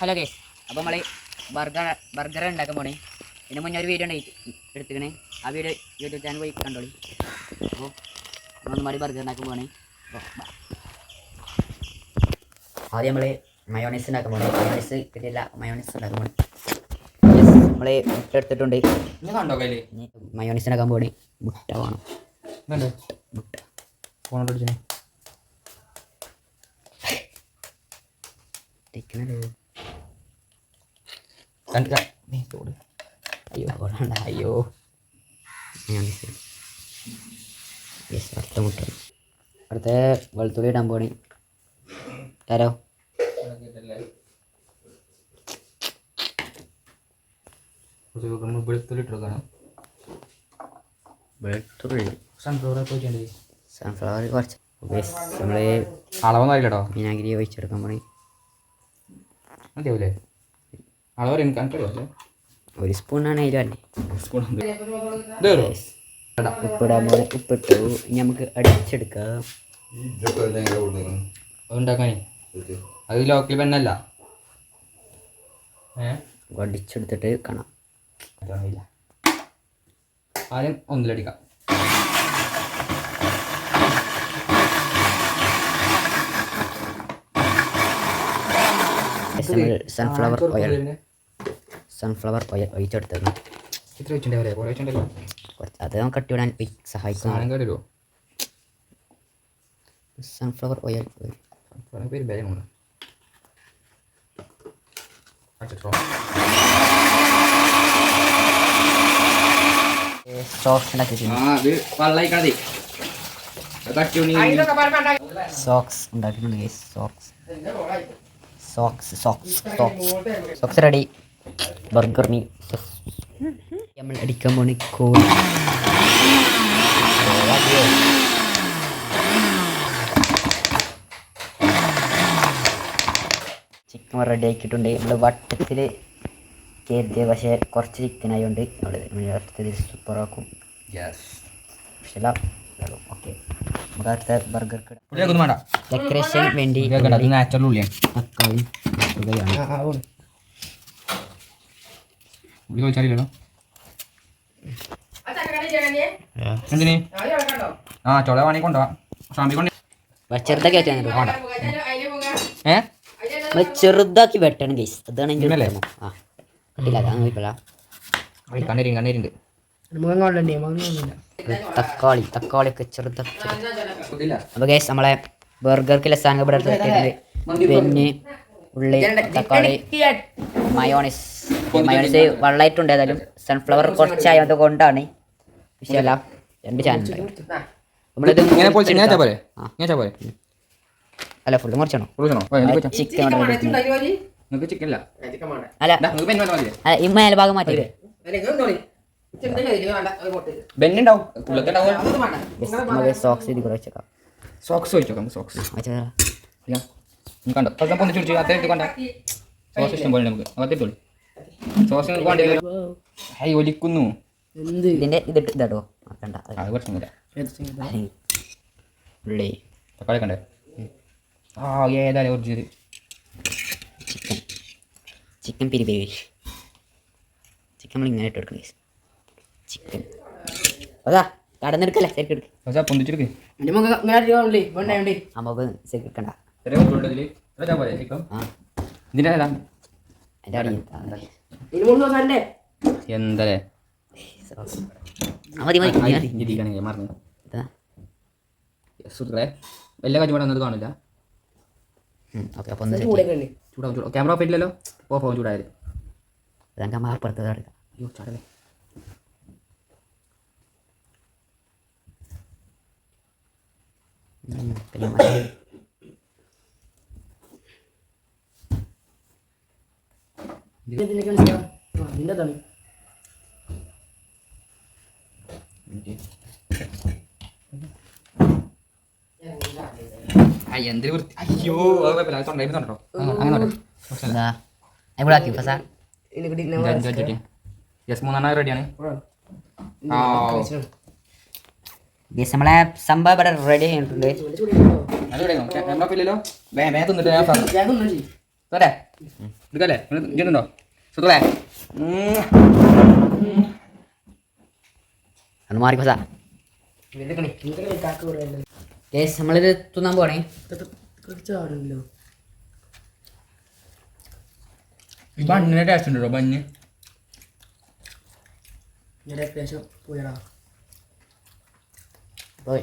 Hello case അപ്പോൾ നമ്മൾ burger burger ഉണ്ടാക്കാൻ പോണേ. ഇതിന് മുന്നേ ഒരു വീഡിയോ ഉണ്ടായി എടുത്തിക്കണേ ആ വീഡിയോ യൂട്യൂബ് ചാനൽ പോയി കണ്ടോളി. അപ്പോൾ നമ്മൾ മാറി ബർഗർ ഉണ്ടാക്കാൻ പോണേ. അപ്പോൾ ആദ്യം നമ്മൾ മയോണൈസ് ഉണ്ടാക്കാൻ പോണേ. മയോണൈസ് കിട്ടിയില്ല മയോണൈസ് ഉണ്ടാക്കാൻ പോണേ. നമ്മൾ മുട്ട എടുത്തിട്ടുണ്ട്. മയോണൈസ് ഉണ്ടാക്കാൻ പോണേ. മുട്ട വേണം. മുട്ട. ഫോണോട്ട് അടിച്ചേ. കണ്ടില്ല നീ തോട്. അയ്യോ വേണ്ട അയ്യോ. മയോണൈസ് യെസ് അടുത്ത മുട്ട. അടുത്ത വെളുത്തുള്ളി ഇടാൻ പോണി തരോ വെളുത്തുള്ളിട്ടിരിക്കണം വെളുത്തുള്ളി സൺഫ്ലവർ വെച്ചിട്ടുണ്ട് സൺഫ്ലവർ കുറച്ച്. നമ്മൾ അളവൊന്നും അറിയില്ലട്ടോ. മീനാഗിരി ഒഴിച്ചെടുക്കാൻ പോണി. മതിയാവൂലേ? അളവ് എനിക്കറിയാം ഒരു സ്പൂണാണ് അതിൽ വേണ്ടേ? സ്പൂൺ ഉപ്പിടാൻ പോണേ. ഉപ്പിട്ടു. ഇനി നമുക്ക് അടിച്ചെടുക്കാം. അതുണ്ടാക്കാനേ അത് ലോക്കൽ പെണ്ണല്ല അടിച്ചെടുത്തിട്ട് കാണാം. ആദ്യം ഒന്നിലടിക്കാം. സൺഫ്ലവർ ഓയിൽ സൺഫ്ലവർ ഓയിൽ ഒഴിച്ചെടുത്തിരുന്നു ഇത്ര വെച്ചിട്ടുണ്ടാവില്ലേ കുറേ വെച്ചിട്ടുണ്ടല്ലോ. കുറച്ച് അത് നമുക്ക് കട്ടിവിടാൻ സഹായിക്കും. കയറുമോ സൺഫ്ലവർ ഓയിൽ പേര് അടിച്ചിട്ടോ സോക്സ് ഉണ്ണി സോക്സ് ഉണ്ടാക്കിയിട്ടുണ്ട്. Socks socks socks socks socks ready burger me. നമ്മൾ അടിക്കാൻ പോണ കോഴി. ചിക്കൻ റെഡി ആക്കിയിട്ടുണ്ട്. നമ്മൾ വട്ടത്തിൽ കരുതിയ പക്ഷേ കുറച്ച് ചിക്കൻ ആയതുകൊണ്ട് നമ്മൾ വട്ടത്തിൽ സൂപ്പറാക്കും ഓക്കെ നമുക്ക് അടുത്ത ബർഗർ ഡെക്കറേഷൻ വേണ്ടി. തക്കാളി ഉള്ളി ചോദിച്ചാലോ എന്തിന്? ആ ചുള വേണമെങ്കിൽ കൊണ്ടുപോവാം ഷാമ്പി കൊണ്ട്. ചെറുതാക്കി വെച്ചാൽ ഏ? ചെറുതാക്കി വെട്ടണം ഗൈസ് അതാണ് എന്റെ. ആ. കിട്ടില്ല അതാണ് കുഴപ്പമില്ല കണ്ണേരി കണ്ണേരിണ്ട് തക്കാളി തക്കാളി ഒക്കെ ചെറുതാക്കി അപ്പോൾ ഗൈസ് നമ്മളെ ബർഗർക്കുള്ള സാധനം ഇവിടെ പിന്നെ ഉള്ളി തക്കാളി മയോണൈസ്. മയോണൈസ് വെള്ളമായിട്ടുണ്ട് ഏതായാലും സൺഫ്ലവർ കുറച്ചായത് കൊണ്ടാണ്. വിഷയമല്ല രണ്ട് ചാനൽ നമ്മളിത് അല്ല ഫുള്ളും കുറച്ചാണോ ചിക്കൻ അല്ല അല്ല മേൽഭാഗം മാറ്റി സോക്സ് ഇത് കുറച്ച് വെച്ചേക്കാം. സോക്സ് സോക്സ് കണ്ടോ? കണ്ട? സോസ് ഇഷ്ടം പോലെ നമുക്ക്. അകത്തിട്ടോളി സോസ് ഹൈ ഒലിക്കുന്നു. ഇതിന്റെ ഇത് ഇതാട്ടോ. ആക്കണ്ട അത് അത് പ്രശ്നമില്ല ഉള്ളി. തക്കാളി കണ്ടേ ആ ഏതായാലും ഒറിജിനൽ ചിക്കൻ. ചിക്കൻ പിരി പിരി. ചിക്കൻ നമ്മൾ ഇങ്ങനെ ഇട്ട് കൊടുക്കണം ചിക്കൻ. അതാ കടന്നെടുക്കല്ലേ? ശരിക്കും എടുക്ക്. പക്ഷേ പൊന്തിച്ചെടുക്ക്. നമുക്ക് ശരിക്കും എടുക്കണ്ട. ഇതിന്റെ എന്തല്ലേ? മതി മതി മറന്നു. ഇതാ സുഹൃത്തുക്കളെ എല്ലാ കാര്യം വന്നത് കാണില്ല ഓക്കെ അപ്പോൾ ഒന്ന് ചൂടാവും ചൂടാവും. ക്യാമറ ഓഫ് ഇല്ലല്ലോ ഓഫ് ആവും ചൂടായത്. നമുക്ക് നമ്മൾ അപ്പുറത്ത് എടുക്കാം. അയ്യോ ചാടല്ലേ. ഉം, പിന്നെ മതി. അയ്യ എന്തൊരു വൃത്തി അയ്യോ തൊണ്ടോ അങ്ങനെ യെസ് മൂന്നെണ്ണം റെഡിയാണ് ഗീസ് നമ്മളെ സംഭവം ഇവിടെ റെഡി ആയിട്ടുണ്ട്. ക്യാമറ ഇല്ലല്ലോ വേ വേ തിന്നിട്ട് ഞാൻ എടുക്കല്ലേ? ഇതുണ്ടോ സുഖല്ലേ? അത് മാറി പസാ ഗേസ് നമ്മളിത് തിന്നാൻ പോണേ ബണ്ണിന് ടേസ്റ്റ് ഉണ്ടോ ബണ്ണ്? ബൈ